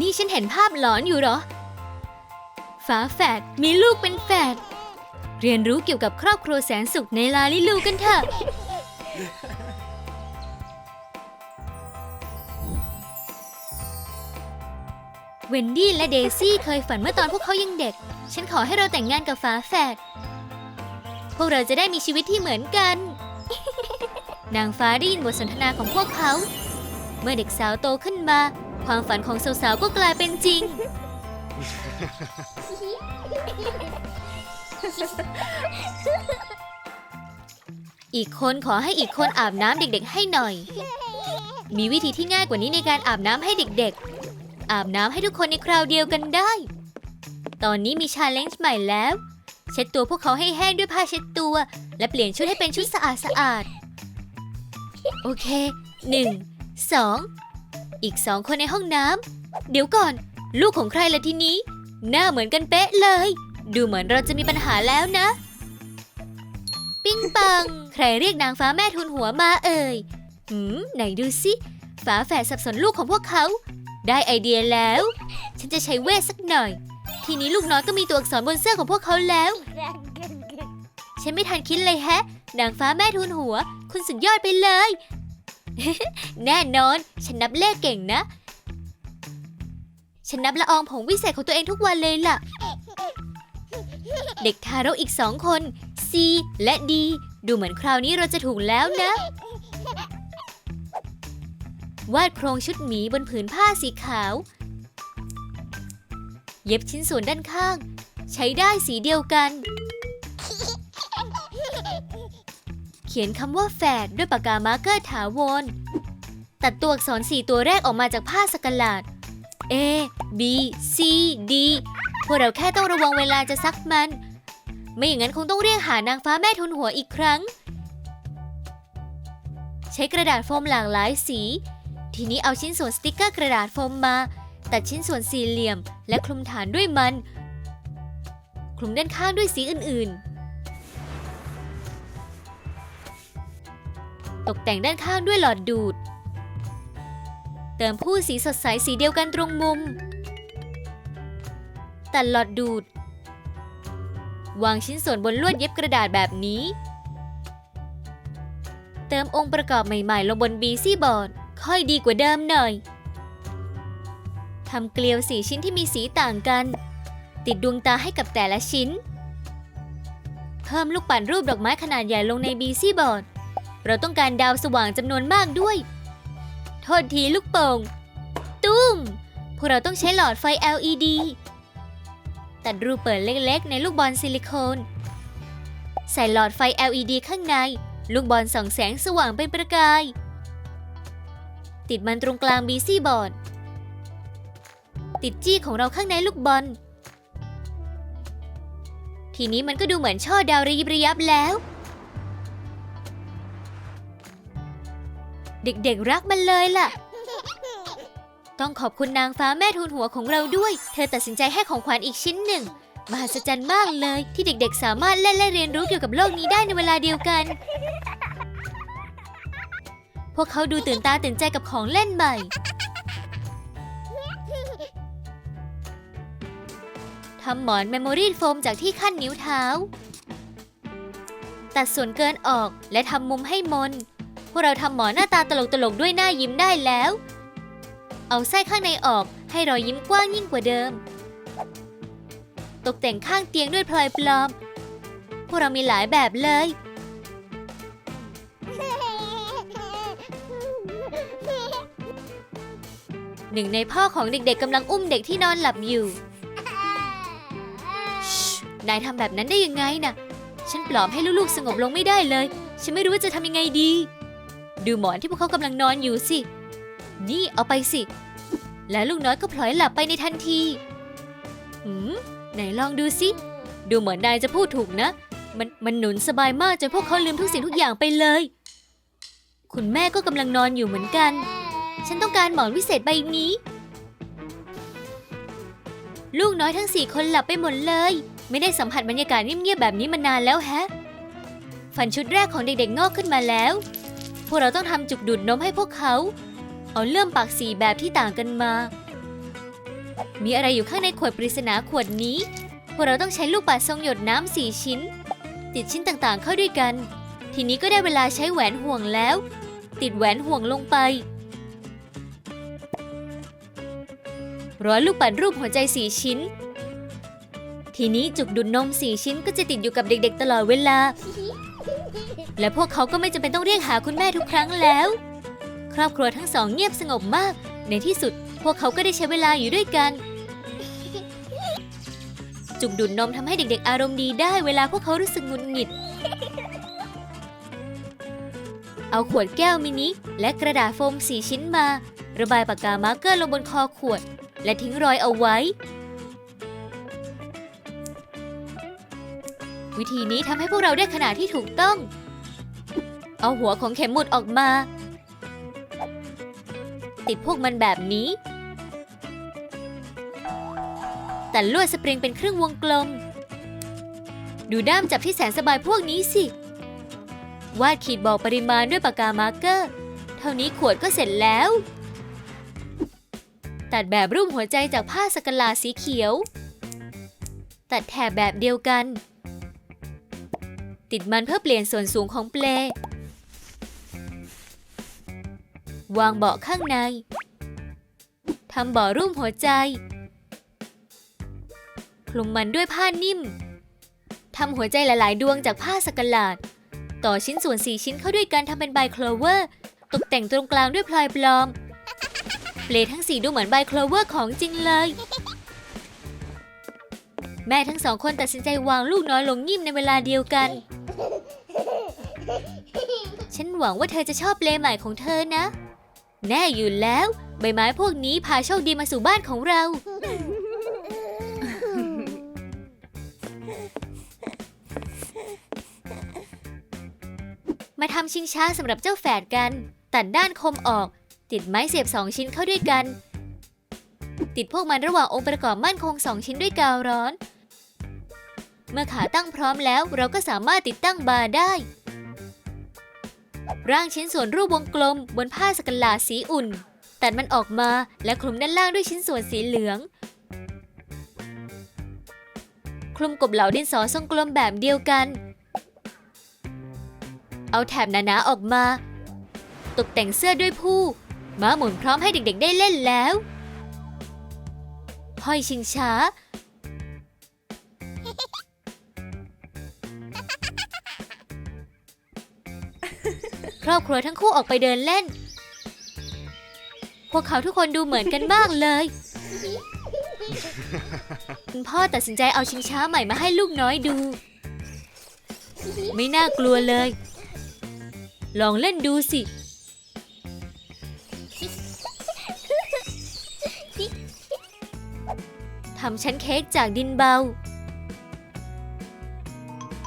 นี่ฉันเห็นภาพหลอนอยู่เหรอ ฝาแฝดมีลูกเป็นแฝด เรียนรู้เกี่ยวกับครอบครัวแสนสุขในลาลิลูกันเถอะ เวนดี้และเดซี่เคยฝันเมื่อตอนพวกเขายังเด็ก ฉันขอให้เราแต่งงานกับฝาแฝด พวกเราจะได้มีชีวิตที่เหมือนกัน นางฟ้าได้ยินบทสนทนาของพวกเขา เมื่อเด็กสาวโตขึ้นมา ความฝันของสาวๆก็กลายเป็นจริง อีกคนขอให้อีกคนอาบน้ำเด็กๆให้หน่อย มีวิธีที่ง่ายกว่านี้ในการอาบน้ำให้เด็กๆ อาบน้ำให้ทุกคนในคราวเดียวกันได้ ตอนนี้มีชาเลนจ์ใหม่แล้ว เช็ดตัวพวกเขาให้แห้งด้วยผ้าเช็ดตัว และเปลี่ยนชุดให้เป็นชุดสะอาดๆโอเคหนึ่งสอง อีกสองคนในห้องน้ำเดี๋ยวก่อน ลูกของใครล่ะทีนี้ หน้าเหมือนกันเป๊ะเลย ดูเหมือนเราจะมีปัญหาแล้วนะ ปิ้งปัง ใครเรียกนางฟ้าแม่ทุนหัวมาเอ่ยหืมไหนดูสิฝาแฝดสับสนลูกของพวกเขา ได้ไอเดียแล้ว ฉันจะใช้เวทสักหน่อย ทีนี้ลูกน้อยก็มีตัวอักษรบนเสื้อของพวกเขาแล้ว ฉันไม่ทันคิดเลยแฮะนางฟ้าแม่ทุนหัว คุณสุดยอดไปเลย แน่นอน ฉันนับเลขเก่งนะ ฉันนับละอองผงวิเศษของตัวเองทุกวันเลยล่ะ เด็กทารกอีกสองคน C และ D ดูเหมือนคราวนี้เราจะถูกแล้วนะ วาดโครงชุดหมีบนผืนผ้าสีขาว เย็บชิ้นส่วนด้านข้าง ใช้ได้สีเดียวกัน ขียนคำว่าแฝดด้วยปากกามาร์กเกอร์ถาวร ตัดตัวอักษรสี่ตัวแรกออกมาจากผ้าสกหลาด A B C D พวกเราแค่ต้องระวังเวลาจะซักมัน ไม่อย่างนั้นคงต้องเรียกหานางฟ้าแม่ทุนหัวอีกครั้ง ใช้กระดาษโฟมหลากหลายสี ทีนี้เอาชิ้นส่วนสติกเกอร์กระดาษโฟมมา ตัดชิ้นส่วนสี่เหลี่ยม และคลุมฐานด้วยมัน คลุมด้านข้างด้วยสีอื่นๆ ตกแต่งด้านข้างด้วยหลอดดูด เติมผู้สีสดใสสีเดียวกันตรงมุม ตัดหลอดดูด วางชิ้นส่วนบนลวดเย็บกระดาษแบบนี้ เติมองค์ประกอบใหม่ๆ ลงบนบีซี่บอร์ด ค่อยดีกว่าเดิมหน่อยทำเกลียวสีชิ้นที่มีสีต่างกัน ติดดวงตาให้กับแต่ละชิ้น เพิ่มลูกปั่นรูปดอกไม้ขนาดใหญ่ลงในบีซี่บอร์ด เราต้องการดาวสว่างจำนวนมากด้วย โทษทีลูกโป่ง ตุ้ม พวกเราต้องใช้หลอดไฟ LED ตัดรูเปิดเล็กๆ ในลูกบอลซิลิโคน ใส่หลอดไฟ LED ข้างใน ลูกบอลส่องแสงสว่างเป็นประกาย ติดมันตรงกลางบีซี่บอร์ด ติดจี้ของเราข้างในลูกบอล ทีนี้มันก็ดูเหมือนช่อดาวระยิบระยับแล้ว เด็กๆรักมันเลยล่ะ ต้องขอบคุณนางฟ้าแม่ทูลหัวของเราด้วย เธอตัดสินใจให้ของขวัญอีกชิ้นหนึ่ง มหัศจรรย์มากเลยที่เด็กๆ สามารถเล่นและเรียนรู้เกี่ยวกับโลกนี้ได้ในเวลาเดียวกัน พวกเขาดูตื่นตาตื่นใจกับของเล่นใหม่ทำหมอนเมมโมรีโฟมจากที่ขั้นนิ้วเท้า ตัดส่วนเกินออกและทำมุมให้มน พวกเราทำหมอนหน้าตาตลกๆด้วยหน้ายิ้มได้แล้ว เอาไส้ข้างในออกให้รอยยิ้มกว้างยิ่งกว่าเดิม ตกแต่งข้างเตียงด้วยพลอยปลอม พวกเรามีหลายแบบเลย หนึ่งในพ่อของเด็กๆกำลังอุ้มเด็กที่นอนหลับอยู่ นายทำแบบนั้นได้ยังไงน่ะ ฉันปลอบให้ลูกๆสงบลงไม่ได้เลย ฉันไม่รู้ว่าจะทำยังไงดี ดูหมอนที่พวกเขากำลังนอนอยู่สิ นี่เอาไปสิ แล้วลูกน้อยก็พลอยหลับไปในทันที หืม ไหนลองดูสิ ดูเหมือนนายจะพูดถูกนะ มันมันหนุนสบายมากจนพวกเขาลืมทุกสิ่งทุกอย่างไปเลย คุณแม่ก็กำลังนอนอยู่เหมือนกัน ฉันต้องการหมอนวิเศษใบนี้ ลูกน้อยทั้งสี่คนหลับไปหมดเลย ไม่ได้สัมผัสบรรยากาศเงียบๆแบบนี้มานานแล้วแฮะฟันชุดแรกของเด็กๆงอกขึ้นมาแล้ว พวกเราต้องทำจุกดูดนมให้พวกเขา เอาเลื่อมปากสีแบบที่ต่างกันมา มีอะไรอยู่ข้างในขวดปริศนาขวดนี้ พวกเราต้องใช้ลูกปัดทรงหยดน้ำสี่ชิ้น ติดชิ้นต่างๆเข้าด้วยกัน ทีนี้ก็ได้เวลาใช้แหวนห่วงแล้ว ติดแหวนห่วงลงไปร้อยลูกปัดรูปหัวใจสี่ชิ้น ทีนี้จุกดูดนมสี่ชิ้นก็จะติดอยู่กับเด็กๆ ตลอดเวลา และพวกเขาก็ไม่จำเป็นต้องเรียกหาคุณแม่ทุกครั้งแล้ว ครอบครัวทั้งสองเงียบสงบมาก ในที่สุด พวกเขาก็ได้ใช้เวลาอยู่ด้วยกัน จุกดูดนมทำให้เด็กๆ อารมณ์ดีได้เวลาพวกเขารู้สึกหงุดหงิด เอาขวดแก้วมินิและกระดาษโฟมสีชิ้นมา ระบายปากกามาร์กเกอร์ลงบนคอขวด และทิ้งรอยเอาไว้ วิธีนี้ทำให้พวกเราได้ขนาดที่ถูกต้อง เอาหัวของเข็มหมุดออกมา ติดพวกมันแบบนี้ แต่ลวดสปริงเป็นครึ่งวงกลม ดูด้ามจับที่แสนสบายพวกนี้สิ วาดขีดบอกปริมาณด้วยปากกามาร์กเกอร์ เท่านี้ขวดก็เสร็จแล้ว ตัดแบบรูปหัวใจจากผ้าสกลาสีเขียว ตัดแถบแบบเดียวกัน ติดมันเพื่อเปลี่ยนส่วนสูงของเปล วางเบาะข้างใน ทำเบาะรูปหัวใจ คลุมมันด้วยผ้านิ่ม ทำหัวใจหลาย ๆ ดวงจากผ้าสกลาด ต่อชิ้นส่วนสี่ชิ้นเข้าด้วยกันทำเป็นใบโคลเวอร์ ตกแต่งตรงกลางด้วยพลอยปลอม เปลทั้งสี่ดูเหมือนใบโคลเวอร์ของจริงเลยแม่ทั้งสองคนตัดสินใจวางลูกน้อยลงยิ้มในเวลาเดียวกัน ฉันหวังว่าเธอจะชอบเลใหม่ของเธอนะ แน่อยู่แล้ว ใบไม้พวกนี้พาโชคดีมาสู่บ้านของเรา มาทำชิงช้าสำหรับเจ้าแฝดกัน ตัดด้านคมออก ติดไม้เสียบสองชิ้นเข้าด้วยกัน ติดพวกมันระหว่างองค์ประกอบมั่นคงสองชิ้นด้วยกาวร้อน เมื่อขาตั้งพร้อมแล้วเราก็สามารถติดตั้งบาร์ได้ ร่างชิ้นส่วนรูปวงกลมบนผ้าสกลาสีอุ่น ตัดมันออกมาและคลุมด้านล่างด้วยชิ้นส่วนสีเหลือง คลุมกบเหลาดินสอทรงกลมแบบเดียวกัน เอาแถบหนาๆออกมา ตกแต่งเสื้อด้วยผู้ม้าหมุนพร้อมให้เด็กๆได้เล่นแล้ว ห้อยชิงช้า อบครัวทั้งคู่ออกไปเดินเล่น พวกเขาทุกคนดูเหมือนกันมากเลย คุณพ่อตัดสินใจเอาชิงช้าใหม่มาให้ลูกน้อยดู ไม่น่ากลัวเลย ลองเล่นดูสิ ทำชั้นเค้กจากดินเบา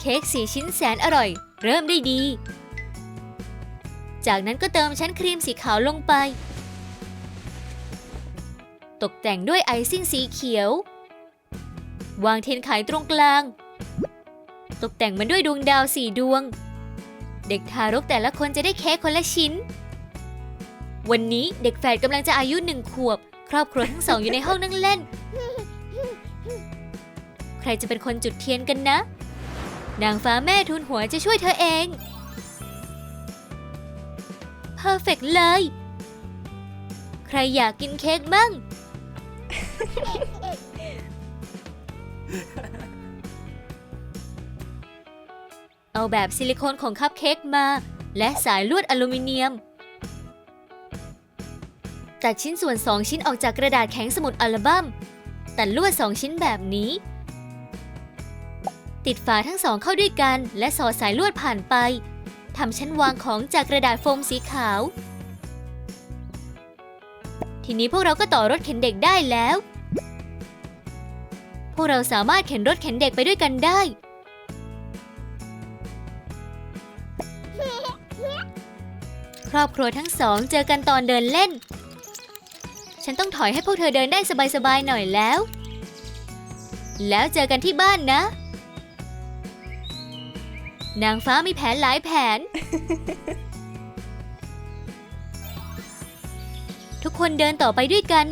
เค้กสีชิ้นแสนอร่อย เริ่มได้ดี จากนั้นก็เติมชั้นครีมสีขาวลงไป ตกแต่งด้วยไอซิ่งสีเขียว วางเทียนไขตรงกลาง ตกแต่งมันด้วยดวงดาวสี่ดวง เด็กทารกแต่ละคนจะได้เค้กคนละชิ้น วันนี้เด็กแฝดกำลังจะอายุหนึ่งขวบ ครอบครัวทั้งสองอยู่ในห้องนั่งเล่น ใครจะเป็นคนจุดเทียนกันนะ นางฟ้าแม่ทุนหัวจะช่วยเธอเอง เพอร์เฟกเลย ใครอยากกินเค้กบ้าง เอาแบบซิลิโคนของคัพเค้กมา และสายลวดอลูมิเนียม ตัดชิ้นส่วน 2 ชิ้นออกจากกระดาษแข็งสมุดอัลบัม้ม ตัดลวด 2 ชิ้นแบบนี้ ติดฝาทั้งสองเข้าด้วยกัน และสอดสายลวดผ่านไป ทำชั้นวางของจากกระดาษโฟมสีขาว ทีนี้พวกเราก็ต่อรถเข็นเด็กได้แล้ว พวกเราสามารถเข็นรถเข็นเด็กไปด้วยกันได้ครอบครัวทั้งสองเจอกันตอนเดินเล่น ฉันต้องถอยให้พวกเธอเดินได้สบายๆหน่อยแล้ว แล้วเจอกันที่บ้านนะ นางฟ้ามีแผนหลายแผน ทุกคนเดินต่อไปด้วยกัน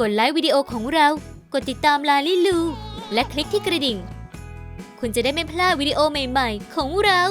กดไลค์วิดีโอของเรา กดติดตามลาลิลู และคลิกที่กระดิ่ง คุณจะได้ไม่พลาดวิดีโอใหม่ๆ ของเรา